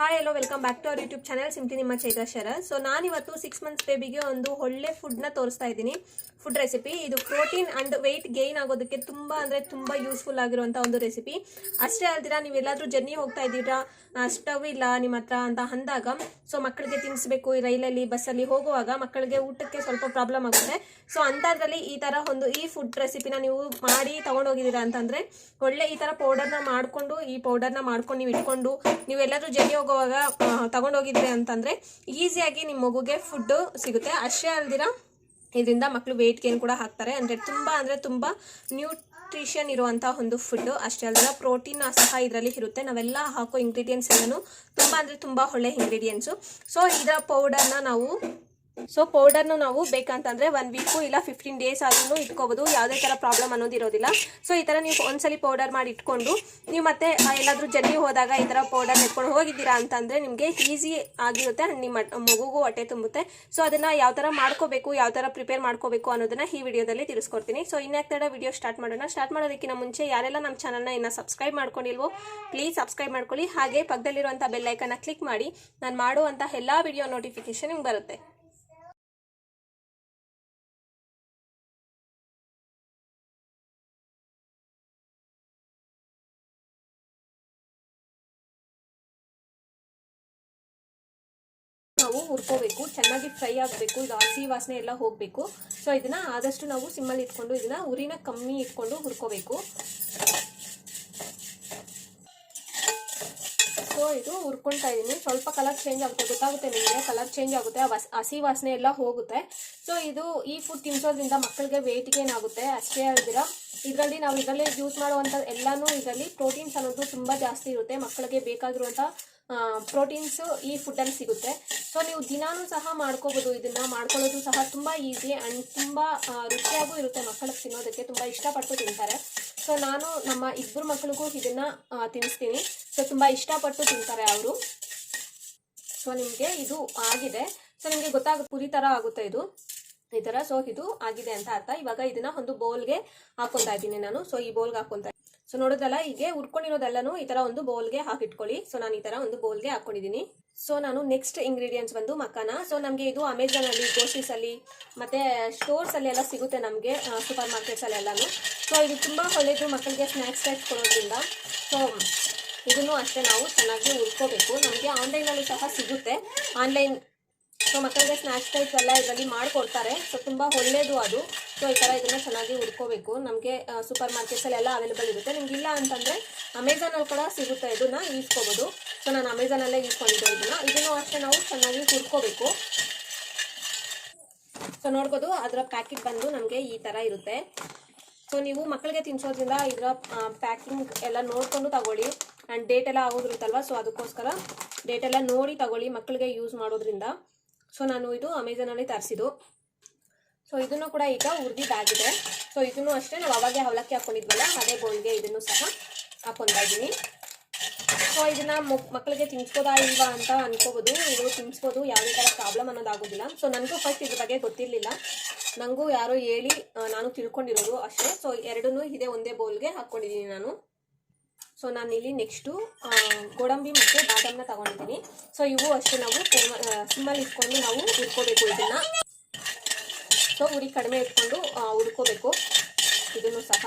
Hi hello welcome back to our YouTube channel simply ನಿಮ್ಮ Chaitra Sharath so ನಾನಿವತ್ತು six months ಬೇಬಿಗೆ ಒಂದು ಒಳ್ಳೆ ಫುಡ್ನ ತೋರಿಸ್ತಾ ಇದ್ದೀನಿ. ಫುಡ್ ರೆಸಿಪಿ ಇದು ಪ್ರೋಟೀನ್ ಅಂಡ್ ವೆಯ್ಟ್ ಗೈನ್ ಆಗೋದಕ್ಕೆ ತುಂಬ ಅಂದರೆ ತುಂಬ ಯೂಸ್ಫುಲ್ ಆಗಿರುವಂಥ ಒಂದು ರೆಸಿಪಿ ಅಷ್ಟೇ ಅಲ್ದಿರ, ನೀವೆಲ್ಲಾದರೂ ಜರ್ನಿ ಹೋಗ್ತಾ ಇದ್ದೀರಾ? ಸ್ಟವ್ ಇಲ್ಲ, ನಿಮ್ಮ ಹತ್ರ ಅಂತ ಅಂದಾಗ ಸೊ ಮಕ್ಕಳಿಗೆ ತಿನ್ನಿಸ್ಬೇಕು ಈ ರೈಲಲ್ಲಿ, ಬಸ್ಸಲ್ಲಿ ಹೋಗುವಾಗ ಮಕ್ಕಳಿಗೆ ಊಟಕ್ಕೆ ಸ್ವಲ್ಪ ಪ್ರಾಬ್ಲಮ್ ಆಗುತ್ತೆ. ಸೊ ಅಂಥದ್ರಲ್ಲಿ ಈ ಥರ ಒಂದು ಈ ಫುಡ್ ರೆಸಿಪಿನ ನೀವು ಮಾಡಿ ತೊಗೊಂಡೋಗಿದ್ದೀರಾ ಅಂತಂದರೆ, ಒಳ್ಳೆ ಈ ಥರ ಪೌಡರ್ನ ಮಾಡಿಕೊಂಡು, ಈ ಪೌಡರ್ನ ಮಾಡ್ಕೊಂಡು, ನೀವು ಇಟ್ಕೊಂಡು ನೀವು ಎಲ್ಲಾದರೂ ಜರ್ನಿ ಹೋಗುವಾಗ ತಗೊಂಡೋಗಿದ್ರಿ ಅಂತಂದರೆ ಈಸಿಯಾಗಿ ನಿಮ್ಮ ಮಗುಗೆ ಫುಡ್ಡು ಸಿಗುತ್ತೆ. ಅಷ್ಟೇ ಅಲ್ದಿರ ಇದರಿಂದ ಮಕ್ಕಳು ವೆಯ್ಟ್ ಗೇನ್ ಕೂಡ ಹಾಕ್ತಾರೆ. ಅಂದರೆ ತುಂಬ ಅಂದರೆ ತುಂಬ ನ್ಯೂಟ್ರಿಷನ್ ಇರುವಂಥ ಒಂದು ಫುಡ್ಡು ಅಷ್ಟೇ ಅಲ್ಲದೆ ಪ್ರೋಟೀನ್ ಸಹ ಇದರಲ್ಲಿ ಇರುತ್ತೆ. ನಾವೆಲ್ಲ ಹಾಕೋ ಇಂಗ್ರೀಡಿಯೆಂಟ್ಸ್ ಎಲ್ಲನೂ ತುಂಬ ಅಂದರೆ ತುಂಬ ಒಳ್ಳೆ ಇಂಗ್ರೀಡಿಯೆಂಟ್ಸು ಸೊ ಇದರ ಪೌಡರ್ನ ನಾವು ಸೊ ಪೌಡರ್ನು ನಾವು ಬೇಕಂತಂದ್ರೆ ಒನ್ ವೀಕು ಇಲ್ಲ ಫಿಫ್ಟೀನ್ ಡೇಸ್ ಆದ್ರೂ ಇಟ್ಕೋಬೋದು. ಯಾವುದೇ ಥರ ಪ್ರಾಬ್ಲಮ್ ಅನ್ನೋದು ಇರೋದಿಲ್ಲ ಸೊ ಈ ಥರ ನೀವು ಒಂದ್ಸಲಿ ಪೌಡರ್ ಮಾಡಿ ಇಟ್ಕೊಂಡು, ನೀವು ಮತ್ತೆ ಎಲ್ಲಾದ್ರೂ ಜರ್ನಿ ಹೋದಾಗ ಈ ಥರ ಪೌಡರ್ ಎತ್ಕೊಂಡು ಹೋಗಿದ್ದೀರಾ ಅಂತಂದ್ರೆ ನಿಮಗೆ ಈಸಿ ಆಗಿರುತ್ತೆ. ನಿಮ್ಮ ಮಗುಗೂ ಹೊಟ್ಟೆ ತುಂಬುತ್ತೆ. ಸೊ ಅದನ್ನ ಯಾವ ಥರ ಮಾಡ್ಕೋಬೇಕು, ಯಾವ ಥರ ಪ್ರಿಪೇರ್ ಮಾಡ್ಕೋಬೇಕು ಅನ್ನೋದನ್ನ ಈ ವಿಡಿಯೋದಲ್ಲಿ ತಿಳಿಸ್ಕೊಡ್ತೀನಿ. ಸೊ ಇನ್ಯಾಕ್ ತಡ ವಿಡಿಯೋ ಸ್ಟಾರ್ಟ್ ಮಾಡೋಣ? ಸ್ಟಾರ್ಟ್ ಮಾಡೋದಕ್ಕಿಂತ ಮುಂಚೆ ಯಾರೆಲ್ಲ ನಮ್ಮ ಚಾನಲ್ನ ಇನ್ನ ಸಬ್ಸ್ಕ್ರೈಬ್ ಮಾಡ್ಕೊಂಡಿಲ್ವೋ ಪ್ಲೀಸ್ ಸಬ್ಸ್ಕ್ರೈಬ್ ಮಾಡ್ಕೊಳ್ಳಿ. ಹಾಗೆ ಪಕ್ಕದಲ್ಲಿರುವಂಥ ಬೆಲ್ಲೈಕನ್ನ ಕ್ಲಿಕ್ ಮಾಡಿ. ನಾನು ಮಾಡುವಂಥ ಎಲ್ಲ ವಿಡಿಯೋ ನೋಟಿಫಿಕೇಶನ್ ನಿಮ್ಗೆ ಬರುತ್ತೆ. ಹುರ್ಕೋಬೇಕು, ಚೆನ್ನಾಗಿ ಫ್ರೈ ಆಗಬೇಕು, ಇದು ಹಸಿ ವಾಸನೆ ಎಲ್ಲ ಹೋಗಬೇಕು. ಸೊ ಇದನ್ನ ಆದಷ್ಟು ನಾವು ಸಿಮ್ಮಲ್ಲಿ ಇಟ್ಕೊಂಡು ಇದನ್ನ ಉರಿನ ಕಮ್ಮಿ ಇಟ್ಕೊಂಡು ಹುರ್ಕೋಬೇಕು. ಸೊ ಇದು ಹುರ್ಕೊಳ್ತಾ ಇದ್ದೀನಿ ಸ್ವಲ್ಪ ಕಲರ್ ಚೇಂಜ್ ಆಗುತ್ತೆ. ಗೊತ್ತಾಗುತ್ತೆ ನಿಮಗೆ? ಕಲರ್ ಚೇಂಜ್ ಆಗುತ್ತೆ. ಹಸಿ ವಾಸನೆ ಎಲ್ಲ ಹೋಗುತ್ತೆ. ಸೊ ಇದು ಈ ಫುಡ್ ತಿನ್ಸೋದ್ರಿಂದ ಮಕ್ಕಳಿಗೆ ವೆಯ್ಟ್ ಗೇನ್ ಆಗುತ್ತೆ. ಅಷ್ಟೇ ಅಲ್ದಿರ ಇದರಲ್ಲಿ ನಾವು ಇದರಲ್ಲಿ ಯೂಸ್ ಮಾಡುವಂಥ ಎಲ್ಲಾನು ಇದರಲ್ಲಿ ಪ್ರೋಟೀನ್ಸ್ ಅನ್ನೋದು ತುಂಬ ಜಾಸ್ತಿ ಇರುತ್ತೆ. ಮಕ್ಕಳಿಗೆ ಬೇಕಾಗಿರುವಂಥ ಪ್ರೋಟೀನ್ಸ್ ಈ ಫುಡ್ಡಲ್ಲಿ ಸಿಗುತ್ತೆ. ಸೊ ನೀವು ದಿನಾನು ಸಹ ಮಾಡ್ಕೋಬೋದು. ಇದನ್ನ ಮಾಡ್ಕೊಳ್ಳೋದು ಸಹ ತುಂಬ ಈಸಿ ಆ್ಯಂಡ್ ತುಂಬ ರುಚಿಯಾಗೂ ಇರುತ್ತೆ ಮಕ್ಕಳಿಗೆ ತಿನ್ನೋದಕ್ಕೆ. ತುಂಬ ಇಷ್ಟಪಟ್ಟು ತಿಂತಾರೆ. ಸೊ ನಾನು ನಮ್ಮ ಇಬ್ಬರು ಮಕ್ಕಳಿಗೂ ಇದನ್ನ ತಿನ್ನಿಸ್ತೀನಿ. ಸೊ ತುಂಬ ಇಷ್ಟಪಟ್ಟು ತಿಂತಾರೆ ಅವರು. ಸೊ ನಿಮಗೆ ಇದು ಆಗಿದೆ. ಸೊ ನಿಮಗೆ ಗೊತ್ತಾಗುತ್ತೆ ಪುರಿ ಥರ ಆಗುತ್ತೆ ಇದು. ಈ ತರ. ಸೊ ಇದು ಆಗಿದೆ ಅಂತ ಅರ್ಥ. ಇವಾಗ ಇದನ್ನ ಒಂದು ಬೌಲ್ಗೆ ಹಾಕೊಂತಾ ಇದ್ದೀನಿ ನಾನು. ಸೊ ಈ ಬೌಲ್ಗೆ ಹಾಕೊಂತಾ ಸೊ ನೋಡೋದಲ್ಲ, ಹೀಗೆ ಉರ್ಕೊಂಡಿರೋದೆಲ್ಲನೂ ಈ ತರ ಒಂದು ಬೌಲ್ಗೆ ಹಾಕಿಟ್ಕೊಳ್ಳಿ. ಸೊ ನಾನು ಈ ತರ ಒಂದು ಬೌಲ್ಗೆ ಹಾಕೊಂಡಿದ್ದೀನಿ. ಸೊ ನಾನು ನೆಕ್ಸ್ಟ್ ಇಂಗ್ರೀಡಿಯೆಂಟ್ಸ್ ಬಂದು ಮಕಾನ ಸೊ ನಮಗೆ ಇದು ಅಮೆಝಾನ್ ಅಲ್ಲಿ ಗ್ರೋಸರೀಸ್ ಅಲ್ಲಿ, ಮತ್ತೆ ಸ್ಟೋರ್ಸ್ ಅಲ್ಲಿ ಎಲ್ಲ ಸಿಗುತ್ತೆ ನಮಗೆ ಸೂಪರ್ ಮಾರ್ಕೆಟ್ಸ್ ಅಲ್ಲಿ ಎಲ್ಲಾನು. ಸೊ ಇದು ತುಂಬಾ ಒಳ್ಳೇದು ಮಕ್ಕಳಿಗೆ ಸ್ನಾಕ್ಸ್ ಟೈಪ್ ಕೊಡೋದ್ರಿಂದ. ಸೊ ಇದನ್ನು ಅಷ್ಟೇ ನಾವು ಚೆನ್ನಾಗಿ ಹುರ್ಕೋಬೇಕು. ನಮಗೆ ಆನ್ಲೈನಲ್ಲೂ ಸಹ ಸಿಗುತ್ತೆ. ಆನ್ಲೈನ್ ಸೊ ಮಕ್ಕಳಿಗೆ ಸ್ನ್ಯಾಕ್ಸ್ ಟೈಪ್ಸ್ ಎಲ್ಲ ಇದರಲ್ಲಿ ಮಾಡಿಕೊಡ್ತಾರೆ. ಸೊ ತುಂಬ ಒಳ್ಳೆಯದು ಅದು. ಸೊ ಈ ಥರ ಇದನ್ನು ಚೆನ್ನಾಗಿ ಹುಡ್ಕೋಬೇಕು. ನಮಗೆ ಸೂಪರ್ ಮಾರ್ಕೆಟ್ಸಲ್ಲಿ ಎಲ್ಲ ಅವೈಲೇಬಲ್ ಇರುತ್ತೆ. ನಿಮ್ಗೆ ಇಲ್ಲ ಅಂತಂದರೆ ಅಮೆಝಾನಲ್ಲಿ ಕೂಡ ಸಿಗುತ್ತೆ ಇದನ್ನು ಈಸ್ಕೋಬೋದು. ಸೊ ನಾನು ಅಮೆಝಾನಲ್ಲೇ ಈಸ್ಕೊಂಡಿದ್ದೆ ಇದನ್ನು. ಇದನ್ನು ಅಷ್ಟೇ ನಾವು ಚೆನ್ನಾಗಿ ಹುಡ್ಕೋಬೇಕು. ಸೊ ನೋಡ್ಬೋದು ಅದರ ಪ್ಯಾಕೆಟ್ ಬಂದು ನಮಗೆ ಈ ಥರ ಇರುತ್ತೆ. ಸೊ ನೀವು ಮಕ್ಕಳಿಗೆ ತಿನ್ಸೋದ್ರಿಂದ ಇದರ ಪ್ಯಾಕಿಂಗ್ ಎಲ್ಲ ನೋಡಿಕೊಂಡು ತಗೊಳ್ಳಿ. ಆ್ಯಂಡ್ ಡೇಟ್ ಎಲ್ಲ ಆಗೋದಿರುತ್ತಲ್ವ? ಸೊ ಅದಕ್ಕೋಸ್ಕರ ಡೇಟ್ ಎಲ್ಲ ನೋಡಿ ತಗೊಳ್ಳಿ ಮಕ್ಕಳಿಗೆ ಯೂಸ್ ಮಾಡೋದ್ರಿಂದ. ಸೊ ನಾನು ಇದು ಅಮೆಝಾನಲ್ಲಿ ತರಿಸಿದ್ದು. ಸೊ ಇದನ್ನು ಕೂಡ ಈಗ ಹುರಿದಿದ್ದಾಗಿದೆ ಸೊ ಇದನ್ನು ಅಷ್ಟೇ ನಾವು ಅವಾಗೆ ಅವಲಕ್ಕಿ ಹಾಕೊಂಡಿದ್ವಲ್ಲ, ಅದೇ ಬೋಲ್ಗೆ ಇದನ್ನು ಸಹ ಹಾಕೊತಾ ಇದ್ದೀನಿ. ಸೊ ಇದನ್ನ ಮಕ್- ಮಕ್ಕಳಿಗೆ ತಿನ್ಸ್ಬೋದಾ ಇಲ್ವಾ ಅಂತ ಅನ್ಕೋಬೋದು. ಇದು ತಿನ್ಸ್ಬೋದು ಯಾವುದೇ ಥರ ಪ್ರಾಬ್ಲಮ್ ಅನ್ನೋದಾಗೋದಿಲ್ಲ. ಸೊ ನನಗೂ ಫಸ್ಟ್ ಇದ್ರ ಬಗ್ಗೆ ಗೊತ್ತಿರಲಿಲ್ಲ. ನನಗೂ ಯಾರೋ ಹೇಳಿ ನಾನು ತಿಳ್ಕೊಂಡಿರೋದು ಅಷ್ಟೇ. ಸೊ ಎರಡನ್ನೂ ಇದೇ ಒಂದೇ ಬೌಲ್ಗೆ ಹಾಕ್ಕೊಂಡಿದ್ದೀನಿ ನಾನು. ಸೊ ನಾನು ಇಲ್ಲಿ ನೆಕ್ಸ್ಟು ಗೋಡಂಬಿ ಮತ್ತು ಬಾದಾಮನ್ನ ತಗೊಂಡಿದ್ದೀನಿ. ಸೊ ಇವು ಅಷ್ಟೇ ನಾವು ಸಿಮ್ಮಲ್ಲಿ ಇಟ್ಕೊಂಡು ನಾವು ಹುರ್ಕೋಬೇಕು ಇದನ್ನು. ಸೊ ಉರಿ ಕಡಿಮೆ ಇಟ್ಕೊಂಡು ಹುಡ್ಕೋಬೇಕು ಇದನ್ನು ಸಹ.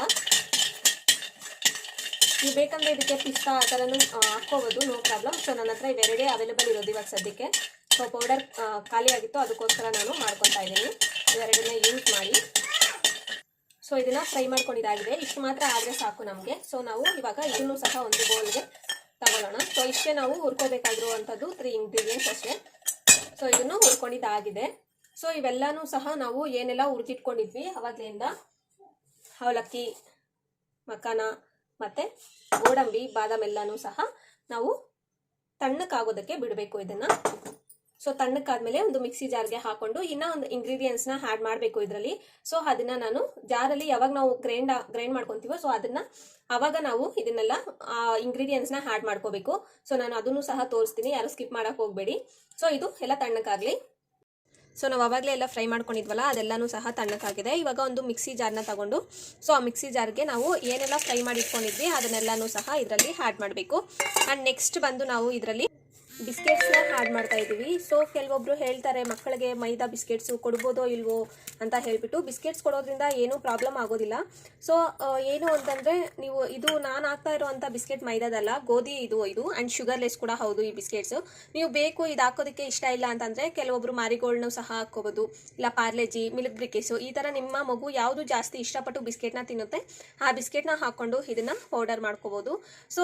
ನೀವು ಬೇಕಂದರೆ ಇದಕ್ಕೆ ಪಿಸ್ತಾ ಆ ಥರನೂ ಹಾಕ್ಕೋಬೋದು, ನೋ ಪ್ರಾಬ್ಲಮ್. ಸೊ ನನ್ನ ಹತ್ರ ಇವೆರಡೇ ಅವೈಲೇಬಲ್ ಇರೋದು ಇವಾಗ ಸದ್ಯಕ್ಕೆ. ಸೊ ಪೌಡರ್ ಖಾಲಿ ಆಗಿತ್ತು, ಅದಕ್ಕೋಸ್ಕರ ನಾನು ಮಾಡ್ಕೊತಾ ಇದ್ದೀನಿ. ಇವೆರಡನ್ನ ಯೂಸ್ ಮಾಡಿ. ಸೊ ಇದನ್ನ ಫ್ರೈ ಮಾಡ್ಕೊಂಡಿದ್ದಾಗಿದೆ. ಇಷ್ಟು ಮಾತ್ರ ಆದರೆ ಸಾಕು ನಮಗೆ. ಸೊ ನಾವು ಇವಾಗ ಇದನ್ನು ಸಹ ಒಂದು ಬೌಲ್ಗೆ ತಗೊಳ್ಳೋಣ. ಸೊ ಇಷ್ಟೇ ನಾವು ಹುರ್ಕೋಬೇಕಾಗಿರುವಂಥದ್ದು ತ್ರೀ ಇಂಗ್ರೀಡಿಯೆಂಟ್ಸ್ ಅಷ್ಟೇ. ಸೊ ಇದನ್ನು ಹುರ್ಕೊಂಡಿದ್ದಾಗಿದೆ. ಸೊ ಇವೆಲ್ಲನೂ ಸಹ ನಾವು ಏನೆಲ್ಲ ಹುರಿದಿಟ್ಕೊಂಡಿದ್ವಿ, ಅವಾಗಲಿಂದ ಅವಲಕ್ಕಿ, ಮಕಾನ ಮತ್ತು ಗೋಡಂಬಿ ಬಾದಾಮ್ ಎಲ್ಲಾನು ಸಹ ನಾವು ತಣ್ಣಕ್ಕಾಗೋದಕ್ಕೆ ಬಿಡಬೇಕು ಇದನ್ನು. ಸೊ ತಣ್ಣಕ್ಕಾದ್ಮೇಲೆ ಒಂದು ಮಿಕ್ಸಿ ಜಾರ್ಗೆ ಹಾಕೊಂಡು ಇನ್ನೂ ಒಂದು ಇಂಗ್ರೀಡಿಯೆಂಟ್ಸ್ನ ಆ್ಯಡ್ ಮಾಡಬೇಕು ಇದರಲ್ಲಿ. ಸೊ ಅದನ್ನ ನಾನು ಜಾರಲ್ಲಿ ಯಾವಾಗ ನಾವು ಗ್ರೈಂಡ್ ಗ್ರೈಂಡ್ ಮಾಡ್ಕೊತೀವೋ ಸೊ ಅದನ್ನ ಅವಾಗ ನಾವು ಇದನ್ನೆಲ್ಲ ಇಂಗ್ರೀಡಿಯೆಂಟ್ಸ್ನ ಆ್ಯಡ್ ಮಾಡ್ಕೋಬೇಕು. ಸೊ ನಾನು ಅದನ್ನು ಸಹ ತೋರಿಸ್ತೀನಿ, ಯಾರು ಸ್ಕಿಪ್ ಮಾಡಕ್ಕೆ ಹೋಗಬೇಡಿ. ಸೊ ಇದು ಎಲ್ಲ ತಣ್ಣಕ್ಕಾಗಲಿ. ಸೊ ನಾವು ಅವಾಗಲೇ ಎಲ್ಲ ಫ್ರೈ ಮಾಡ್ಕೊಂಡಿದ್ವಲ್ಲ, ಅದೆಲ್ಲನೂ ಸಹ ತಣ್ಣಕ್ಕಾಗಿದೆ. ಇವಾಗ ಒಂದು ಮಿಕ್ಸಿ ಜಾರ್ನ ತಗೊಂಡು ಸೊ ಆ ಮಿಕ್ಸಿ ಜಾರ್ಗೆ ನಾವು ಏನೆಲ್ಲ ಫ್ರೈ ಮಾಡಿ ಇಟ್ಕೊಂಡಿದ್ವಿ ಅದನ್ನೆಲ್ಲನೂ ಸಹ ಇದರಲ್ಲಿ ಆ್ಯಡ್ ಮಾಡಬೇಕು. ಆ್ಯಂಡ್ ನೆಕ್ಸ್ಟ್ ಬಂದು ನಾವು ಇದರಲ್ಲಿ ಬಿಸ್ಕೆಟ್ಸ್ನ ಆ್ಯಡ್ ಮಾಡ್ತಾ ಇದ್ದೀವಿ ಸೊ ಕೆಲವೊಬ್ರು ಹೇಳ್ತಾರೆ, ಮಕ್ಕಳಿಗೆ ಮೈದಾ ಬಿಸ್ಕೆಟ್ಸು ಕೊಡ್ಬೋದೋ ಇಲ್ವೋ ಅಂತ ಹೇಳ್ಬಿಟ್ಟು ಬಿಸ್ಕೆಟ್ಸ್ ಕೊಡೋದ್ರಿಂದ ಏನೂ ಪ್ರಾಬ್ಲಮ್ ಆಗೋದಿಲ್ಲ. ಸೊ ಏನು ಅಂತಂದರೆ ನೀವು ಇದು ನಾನು ಹಾಕ್ತಾ ಇರುವಂಥ ಬಿಸ್ಕೆಟ್ ಮೈದಾದಲ್ಲ, ಗೋಧಿ ಇದು ಇದು ಆ್ಯಂಡ್ ಶುಗರ್ಲೆಸ್ ಕೂಡ ಹೌದು ಈ ಬಿಸ್ಕೆಟ್ಸು. ನೀವು ಬೇಕು ಇದು ಹಾಕೋದಕ್ಕೆ ಇಷ್ಟ ಇಲ್ಲ ಅಂತಂದರೆ ಕೆಲವೊಬ್ರು ಮಾರಿಗೋಲ್ಡ್ನು ಸಹ ಹಾಕ್ಕೋಬೋದು. ಇಲ್ಲ ಪಾರ್ಲೆಜಿ, ಮಿಲ್ಕ್ ಬ್ರಿಕೇಸು, ಈ ಥರ ನಿಮ್ಮ ಮಗು ಯಾವುದು ಜಾಸ್ತಿ ಇಷ್ಟಪಟ್ಟು ಬಿಸ್ಕೆಟ್ನ ತಿನ್ನುತ್ತೆ, ಆ ಬಿಸ್ಕೆಟ್ನ ಹಾಕ್ಕೊಂಡು ಇದನ್ನು ಪೌಡರ್ ಮಾಡ್ಕೋಬೋದು. ಸೊ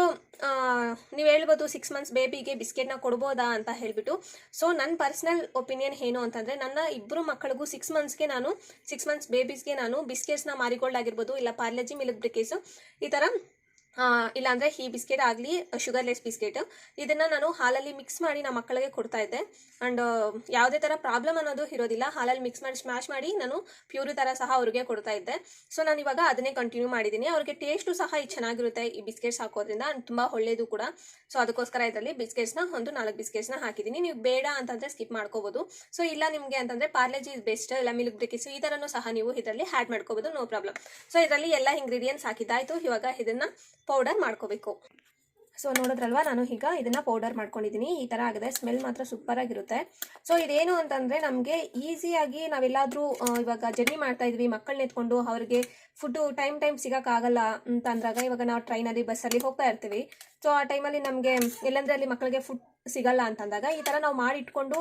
ನೀವು ಹೇಳ್ಬೋದು ಸಿಕ್ಸ್ ಮಂತ್ಸ್ ಬೇಬಿಗೆ ಬಿಸ್ಕೆಟ್ನ ಕೊಡ್ಬೋದಾ ಅಂತ ಹೇಳ್ಬಿಟ್ಟು. ಸೊ ನನ್ನ ಪರ್ಸ್ನಲ್ ಒಪಿನಿಯನ್ ಏನು ಅಂತಂದರೆ, ನನ್ನ ಇಬ್ಬರು ಮಕ್ಕಳಿಗೂ ಸಿಕ್ಸ್ ಮಂತ್ಸ್ಗೆ ನಾನು ಸಿಕ್ಸ್ ಮಂತ್ಸ್ ಬೇಬೀಸ್ಗೆ ನಾನು ಬಿಸ್ಕೆಟ್ಸ್ನ ಮಾರಿಗೋಲ್ಡ್ ಆಗಿರ್ಬೋದು, ಇಲ್ಲ ಪಾರ್ಲೆಜಿ ಮಿಲ್ಕ್ ಬ್ರಿಕೇಸು ಈ ಥರ ಇಲ್ಲಾಂದ್ರೆ ಈ ಬಿಸ್ಕೆಟ್ ಆಗಲಿ ಶುಗರ್ಲೆಸ್ ಬಿಸ್ಕೆಟ್ ಇದನ್ನ ನಾನು ಹಾಲಲ್ಲಿ ಮಿಕ್ಸ್ ಮಾಡಿ ನಮ್ಮ ಮಕ್ಕಳಿಗೆ ಕೊಡ್ತಾ ಇದ್ದೆ. ಅಂಡ್ ಯಾವುದೇ ಥರ ಪ್ರಾಬ್ಲಮ್ ಅನ್ನೋದು ಇರೋದಿಲ್ಲ. ಹಾಲಲ್ಲಿ ಮಿಕ್ಸ್ ಮಾಡಿ ಸ್ಮ್ಯಾಶ್ ಮಾಡಿ ನಾನು ಪ್ಯೂರಿ ಥರ ಸಹ ಅವ್ರಿಗೆ ಕೊಡ್ತಾ ಇದ್ದೆ. ಸೊ ನಾನು ಇವಾಗ ಅದನ್ನೇ ಕಂಟಿನ್ಯೂ ಮಾಡಿದ್ದೀನಿ. ಅವ್ರಿಗೆ ಟೇಸ್ಟು ಸಹ ಇದು ಚೆನ್ನಾಗಿರುತ್ತೆ, ಈ ಬಿಸ್ಕೆಟ್ಸ್ ಹಾಕೋದ್ರಿಂದ ತುಂಬ ಒಳ್ಳೇದು ಕೂಡ. ಸೊ ಅದಕ್ಕೋಸ್ಕರ ಇದರಲ್ಲಿ ಬಿಸ್ಕೆಟ್ಸ್ನ ಒಂದು ನಾಲ್ಕು ಬಿಸ್ಕೆಟ್ಸ್ನ ಹಾಕಿದ್ದೀನಿ. ನೀವು ಬೇಡ ಅಂತಂದ್ರೆ ಸ್ಕಿಪ್ ಮಾಡ್ಕೋಬೋದು. ಸೊ ಇಲ್ಲ ನಿಮಗೆ ಅಂತಂದ್ರೆ ಪಾರ್ಲೆಜಿ ಇಸ್ ಬೆಸ್ಟ್ ಇಲ್ಲ ಮಿಲ್ಕ್ ಬ್ರಿಕಿಸ್ ಈ ಥರನೂ ಸಹ ನೀವು ಇದರಲ್ಲಿ ಆ್ಯಡ್ ಮಾಡ್ಕೋಬೋದು. ನೋ ಪ್ರಾಬ್ಲಮ್ ಸೊ ಇದರಲ್ಲಿ ಎಲ್ಲ ಇಂಗ್ರೀಡಿಯೆಂಟ್ಸ್ ಹಾಕಿದ್ದಾಯಿತು. ಇವಾಗ ಇದನ್ನ ಪೌಡರ್ ಮಾಡ್ಕೋಬೇಕು. ಸೊ ನೋಡಿದ್ರಲ್ವಾ? ನಾನು ಈಗ ಇದನ್ನ ಪೌಡರ್ ಮಾಡ್ಕೊಂಡಿದ್ದೀನಿ ಈ ಥರ ಆಗಿದೆ ಸ್ಮೆಲ್ ಮಾತ್ರ ಸೂಪರ್ ಆಗಿರುತ್ತೆ. ಸೊ ಇದೇನು ಅಂತಂದರೆ ನಮಗೆ ಈಸಿಯಾಗಿ ನಾವೆಲ್ಲಾದರೂ ಇವಾಗ ಜರ್ನಿ ಮಾಡ್ತಾ ಇದ್ವಿ ಮಕ್ಕಳನ್ನ ಎತ್ಕೊಂಡು ಅವ್ರಿಗೆ ಫುಡ್ಡು ಟೈಮ್ ಟೈಮ್ ಸಿಗೋಕ್ಕಾಗಲ್ಲ ಅಂತ ಅಂದಾಗ ಇವಾಗ ನಾವು ಟ್ರೈನಲ್ಲಿ ಬಸ್ಸಲ್ಲಿ ಹೋಗ್ತಾ ಇರ್ತೀವಿ. ಸೊ ಆ ಟೈಮಲ್ಲಿ ನಮಗೆ ಎಲ್ಲಂದ್ರೆ ಅಲ್ಲಿ ಮಕ್ಕಳಿಗೆ ಫುಡ್ ಸಿಗಲ್ಲ ಅಂತಂದಾಗ ಈ ಥರ ನಾವು ಮಾಡಿ ಇಟ್ಕೊಂಡು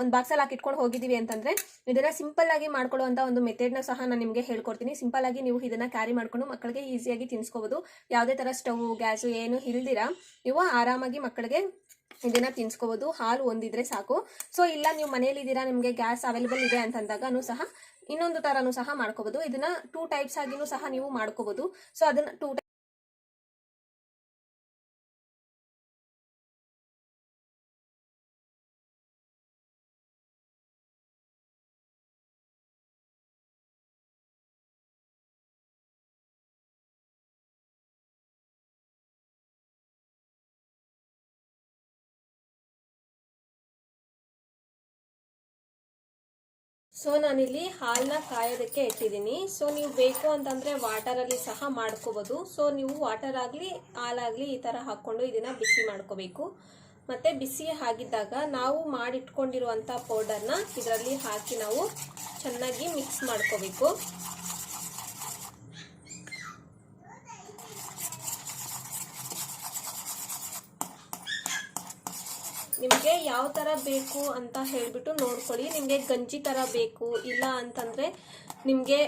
ಒಂದು ಬಾಕ್ಸಲ್ಲಿ ಹಾಕಿ ಇಟ್ಕೊಂಡು ಹೋಗಿದ್ದೀವಿ ಅಂತಂದರೆ ಇದನ್ನು ಸಿಂಪಲ್ ಆಗಿ ಮಾಡ್ಕೊಳ್ಳುವಂಥ ಒಂದು ಮೆಥಡ್ನ ಸಹ ನಾನು ನಿಮಗೆ ಹೇಳ್ಕೊಡ್ತೀನಿ. ಸಿಂಪಲ್ ಆಗಿ ನೀವು ಇದನ್ನು ಕ್ಯಾರಿ ಮಾಡ್ಕೊಂಡು ಮಕ್ಕಳಿಗೆ ಈಸಿಯಾಗಿ ತಿನ್ಸ್ಕೋಬೋದು. ಯಾವುದೇ ಥರ ಸ್ಟವ್ ಗ್ಯಾಸು ಏನು ಇಲ್ದಿರ ನೀವು ಆರಾಮಾಗಿ ಮಕ್ಕಳಿಗೆ ಇದನ್ನ ತಿನ್ಸ್ಕೋಬೋದು. ಹಾಲು ಒಂದಿದ್ರೆ ಸಾಕು. ಸೊ ಇಲ್ಲ ನೀವು ಮನೇಲಿ ಇದ್ದೀರಾ ನಿಮಗೆ ಗ್ಯಾಸ್ ಅವೈಲೇಬಲ್ ಇದೆ ಅಂತಂದಾಗ ಸಹ ಇನ್ನೊಂದು ತರನು ಸಹ ಮಾಡ್ಕೋಬಹುದು ಇದನ್ನ ಟೂ ಟೈಪ್ಸ್ ಆಗಿನೂ ಸಹ ನೀವು ಮಾಡ್ಕೋಬಹುದು ಸೊ ಅದನ್ನ ಟೂ ಸೊ ನಾನಿಲ್ಲಿ ಹಾಲನ್ನ ಕಾಯೋದಕ್ಕೆ ಇಟ್ಟಿದ್ದೀನಿ. ಸೊ ನೀವು ಬೇಕು ಅಂತಂದರೆ ವಾಟರಲ್ಲಿ ಸಹ ಮಾಡ್ಕೋಬೋದು. ಸೊ ನೀವು ವಾಟರ್ ಆಗಲಿ ಹಾಲಾಗಲಿ ಈ ಥರ ಹಾಕ್ಕೊಂಡು ಇದನ್ನು ಬಿಸಿ ಮಾಡ್ಕೋಬೇಕು. ಮತ್ತು ಬಿಸಿ ಆಗಿದ್ದಾಗ ನಾವು ಮಾಡಿಟ್ಕೊಂಡಿರುವಂಥ ಪೌಡರ್ನ ಇದರಲ್ಲಿ ಹಾಕಿ ನಾವು ಚೆನ್ನಾಗಿ ಮಿಕ್ಸ್ ಮಾಡ್ಕೋಬೇಕು. ನಿಮಗೆ ಯಾವ ಥರ ಬೇಕು ಅಂತ ಹೇಳಿಬಿಟ್ಟು ನೋಡ್ಕೊಳ್ಳಿ. ನಿಮಗೆ ಗಂಜಿ ಥರ ಬೇಕು, ಇಲ್ಲ ಅಂತಂದರೆ ನಿಮಗೆ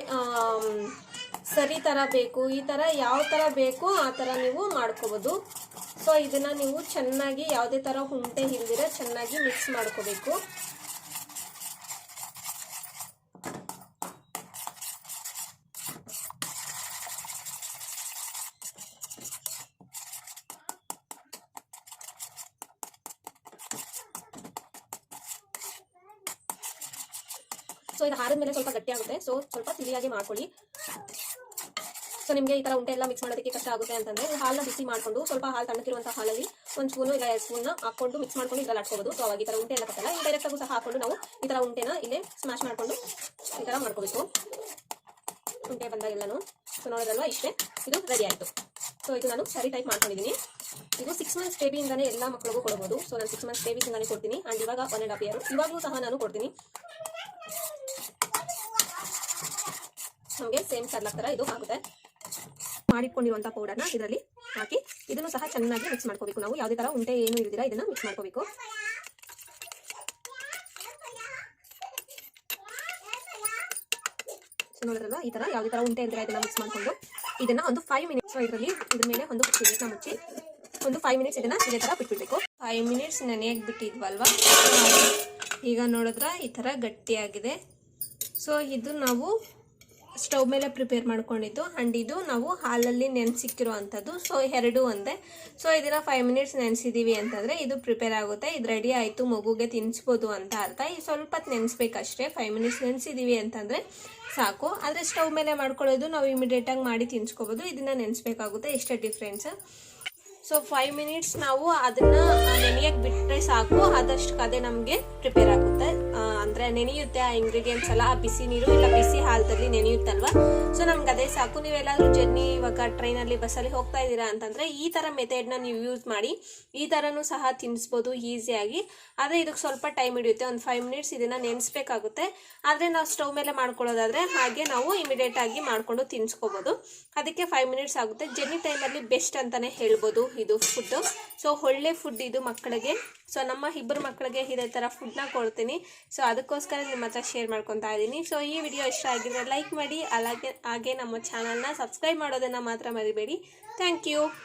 ಸರಿ ಥರ ಬೇಕು, ಈ ಥರ ಯಾವ ಥರ ಬೇಕು ಆ ಥರ ನೀವು ಮಾಡ್ಕೋಬೋದು. ಸೊ ಇದನ್ನು ನೀವು ಚೆನ್ನಾಗಿ ಯಾವುದೇ ಥರ ಹುಂಟೆ ಇಲ್ದಿರ ಚೆನ್ನಾಗಿ ಮಿಕ್ಸ್ ಮಾಡ್ಕೋಬೇಕು. ಸೊ ಇದು ಹಾರದ ಮೇಲೆ ಸ್ವಲ್ಪ ಗಟ್ಟಿ ಆಗುತ್ತೆ ಸೊ ಸ್ವಲ್ಪ ತಿಳಿಯಾಗಿ ಮಾಡ್ಕೊಳ್ಳಿ. ಸೊ ನಿಮಗೆ ಈ ಥರ ಉಂಟೆ ಎಲ್ಲ ಮಿಕ್ಸ್ ಮಾಡೋದಕ್ಕೆ ಕಷ್ಟ ಆಗುತ್ತೆ ಅಂತಂದ್ರೆ ಹಾಲನ್ನ ಬಿಸಿ ಮಾಡಿಕೊಂಡು, ಸ್ವಲ್ಪ ಹಾಲು ತಣ್ಣಕ್ಕಿರುವಂಥ ಹಾಲಲ್ಲಿ ಒಂದು ಸ್ಪೂನು ಇಲ್ಲ ಎರಡು ಸ್ಪೂನ್ನ ಹಾಕೊಂಡು ಮಿಕ್ಸ್ ಮಾಡ್ಕೊಂಡು ಇದರಲ್ಲಿ ಹಾಕ್ಕೋಬೋದು ಸೊ ಅವಾಗ ಈ ಥರ ಉಂಟೆ ಎಲ್ಲ ಕಟ್ಟಲ್ಲ ಈ ಡೈರೆಕ್ಟ್ ಆಗೂ ಸಹ ಹಾಕೊಂಡು ನಾವು ಈ ಥರ ಉಂಟೆನ ಇಲ್ಲೇ ಸ್ಮ್ಯಾಶ್ ಮಾಡಿಕೊಂಡು ಈ ಥರ ಮಾಡ್ಕೋಬೇಕು. ಉಂಟೆ ಬಂದಾಗೆಲ್ಲನೂ ಸೊ ನೋಡೋದಲ್ವ ಇಷ್ಟೇ. ಇದು ರೆಡಿ ಆಯಿತು. ಸೊ ಇದು ನಾನು ಸರಿ ಟೈಪ್ ಮಾಡ್ಕೊಂಡಿದ್ದೀನಿ ಇದು ಸಿಕ್ಸ್ ಮಂತ್ಸ್ ಬೇಬಿಯಿಂದನೇ ಎಲ್ಲ ಮಕ್ಕಳಿಗೂ ಕೊಡಬಹುದು ಸೊ ನಾನು ಸಿಕ್ಸ್ ಮಂತ್ಸ್ ಬೇಬಿಯಿಂದನೇ ಕೊಡ್ತೀನಿ. ಆ್ಯಂಡ್ ಇವಾಗ ಒನ್ ಆ್ಯಂಡ್ ಹಾಫ್ ಇಯರ್ ಇವಾಗಲೂ ಸಹ ನಾನು ಕೊಡ್ತೀನಿ. ನಮಗೆ ಸೇಮ್ ಸರ್ಲಾಕ್ ತರ ಇದು ಆಗುತ್ತೆ. ಮಾಡಿಟ್ಕೊಂಡಿರುವಂಥ ಪೌಡರ್ನ ಇದರಲ್ಲಿ ಹಾಕಿ ಇದನ್ನು ಸಹ ಚೆನ್ನಾಗಿ ಮಿಕ್ಸ್ ಮಾಡ್ಕೋಬೇಕು. ನಾವು ಯಾವುದೇ ತರ ಉಂಟೆ ಏನು ಇಲ್ದಿರ ಇದನ್ನ ಮಿಕ್ಸ್ ಮಾಡ್ಕೋಬೇಕು. ನೋಡಿದ್ರಲ್ಲ ಈ ತರ ಯಾವುದೇ ತರ ಉಂಟೆ ಅಂದ್ರೆ ಇದನ್ನ ಮಿಕ್ಸ್ ಮಾಡ್ಕೊಂಡು ಇದನ್ನ ಒಂದು ಫೈವ್ ಮಿನಿಟ್ಸ್ ಇದರಲ್ಲಿ ಇದ್ರ ಮೇಲೆ ಒಂದು ಪ್ಲೇಟ್ನ ಮುಚ್ಚಿ ಒಂದು ಫೈವ್ ಮಿನಿಟ್ಸ್ ಇದನ್ನ ಇದೇ ಥರ ಬಿಟ್ಬಿಡ್ಬೇಕು. ಫೈವ್ ಮಿನಿಟ್ಸ್ ನೆನೆಯಾಗಿ ಬಿಟ್ಟಿದ್ವಲ್ವಾ? ಈಗ ನೋಡಿದ್ರ ಈ ತರ ಗಟ್ಟಿಯಾಗಿದೆ. ಸೊ ಇದು ನಾವು ಸ್ಟವ್ ಮೇಲೆ ಪ್ರಿಪೇರ್ ಮಾಡ್ಕೊಂಡಿದ್ದು ಆ್ಯಂಡ್ ಇದು ನಾವು ಹಾಲಲ್ಲಿ ನೆನೆಸಿಕ್ಕಿರೋ ಅಂಥದ್ದು ಸೊ ಎರಡು ಒಂದೇ. ಸೊ ಇದನ್ನು ಫೈವ್ ಮಿನಿಟ್ಸ್ ನೆನೆಸಿದ್ದೀವಿ ಅಂತಂದರೆ ಇದು ಪ್ರಿಪೇರ್ ಆಗುತ್ತೆ. ಇದು ರೆಡಿ ಆಯಿತು, ಮಗುಗೆ ತಿನ್ನಿಸ್ಬೋದು ಅಂತ ಅರ್ಥ. ಈ ಸ್ವಲ್ಪ ಹೊತ್ತು ನೆನೆಸ್ಬೇಕಷ್ಟೇ. ಫೈವ್ ಮಿನಿಟ್ಸ್ ನೆನೆಸಿದ್ದೀವಿ ಅಂತಂದರೆ ಸಾಕು. ಆದರೆ ಸ್ಟವ್ ಮೇಲೆ ಮಾಡ್ಕೊಳ್ಳೋದು ನಾವು ಇಮಿಡಿಯೇಟಾಗಿ ಮಾಡಿ ತಿನ್ಸ್ಕೋಬೋದು. ಇದನ್ನು ನೆನೆಸ್ಬೇಕಾಗುತ್ತೆ. ಇಷ್ಟೇ ಡಿಫ್ರೆನ್ಸ್ ಸೊ ಫೈವ್ ಮಿನಿಟ್ಸ್ ನಾವು ಅದನ್ನು ನೆನೆಯಕ್ಕೆ ಬಿಟ್ಟರೆ ಸಾಕು. ಆದಷ್ಟು ಕದೆ ನಮಗೆ ಪ್ರಿಪೇರ್ ಆಗುತ್ತೆ. ನೆನೆಯುತ್ತೆ ಆ ಇಂಗ್ರೀಡಿಯೆಂಟ್ಸ್ ಎಲ್ಲ. ಆ ಬಿಸಿ ನೀರು ಇಲ್ಲ, ಬಿಸಿ ಹಾಲದಲ್ಲಿ ನೆನೆಯುತ್ತಲ್ವಾ? ಸೊ ನಮ್ಗೆ ಅದೇ ಸಾಕು. ನೀವೆಲ್ಲಾದರೂ ಜರ್ನಿ ಇವಾಗ ಟ್ರೈನಲ್ಲಿ, ಬಸ್ಸಲ್ಲಿ ಹೋಗ್ತಾ ಇದ್ದೀರಾ ಅಂತಂದರೆ ಈ ಥರ ಮೆಥೆಡ್ನ ನೀವು ಯೂಸ್ ಮಾಡಿ, ಈ ಥರನೂ ಸಹ ತಿನ್ನಿಸ್ಬೋದು ಈಸಿಯಾಗಿ ಆದರೆ ಇದಕ್ಕೆ ಸ್ವಲ್ಪ ಟೈಮ್ ಹಿಡಿಯುತ್ತೆ. ಒಂದು ಫೈವ್ ಮಿನಿಟ್ಸ್ ಇದನ್ನು ನೆನೆಸ್ಬೇಕಾಗುತ್ತೆ. ಆದರೆ ನಾವು ಸ್ಟವ್ ಮೇಲೆ ಮಾಡ್ಕೊಳ್ಳೋದಾದರೆ ಹಾಗೆ ನಾವು ಇಮಿಡಿಯೇಟ್ ಆಗಿ ಮಾಡಿಕೊಂಡು ತಿನ್ನಿಸ್ಕೋಬೋದು ಅದಕ್ಕೆ ಫೈವ್ ಮಿನಿಟ್ಸ್ ಆಗುತ್ತೆ. ಜರ್ನಿ ಟೈಮಲ್ಲಿ ಬೆಸ್ಟ್ ಅಂತಲೇ ಹೇಳ್ಬೋದು ಇದು ಫುಡ್ಡು ಸೊ ಒಳ್ಳೆ ಫುಡ್ ಇದು ಮಕ್ಕಳಿಗೆ. ಸೊ ನಮ್ಮ ಇಬ್ಬರು ಮಕ್ಕಳಿಗೆ ಇದೇ ಥರ ಫುಡ್ನ ಕೊಡ್ತೀನಿ. ಸೊ ಅದಕ್ಕೋಸ್ಕರ ನಿಮ್ಮ ಹತ್ರ ಶೇರ್ ಮಾಡ್ಕೊತಾ ಇದ್ದೀನಿ. ಸೊ ಈ ವಿಡಿಯೋ ಇಷ್ಟ ಆಗಿದ್ರೆ ಲೈಕ್ ಮಾಡಿ, ಅಲಾಗೆ, ಹಾಗೆ ನಮ್ಮ ಚಾನಲ್ನ ಸಬ್ಸ್ಕ್ರೈಬ್ ಮಾಡೋದನ್ನು ಮಾತ್ರ ಮರಿಬೇಡಿ. Thank you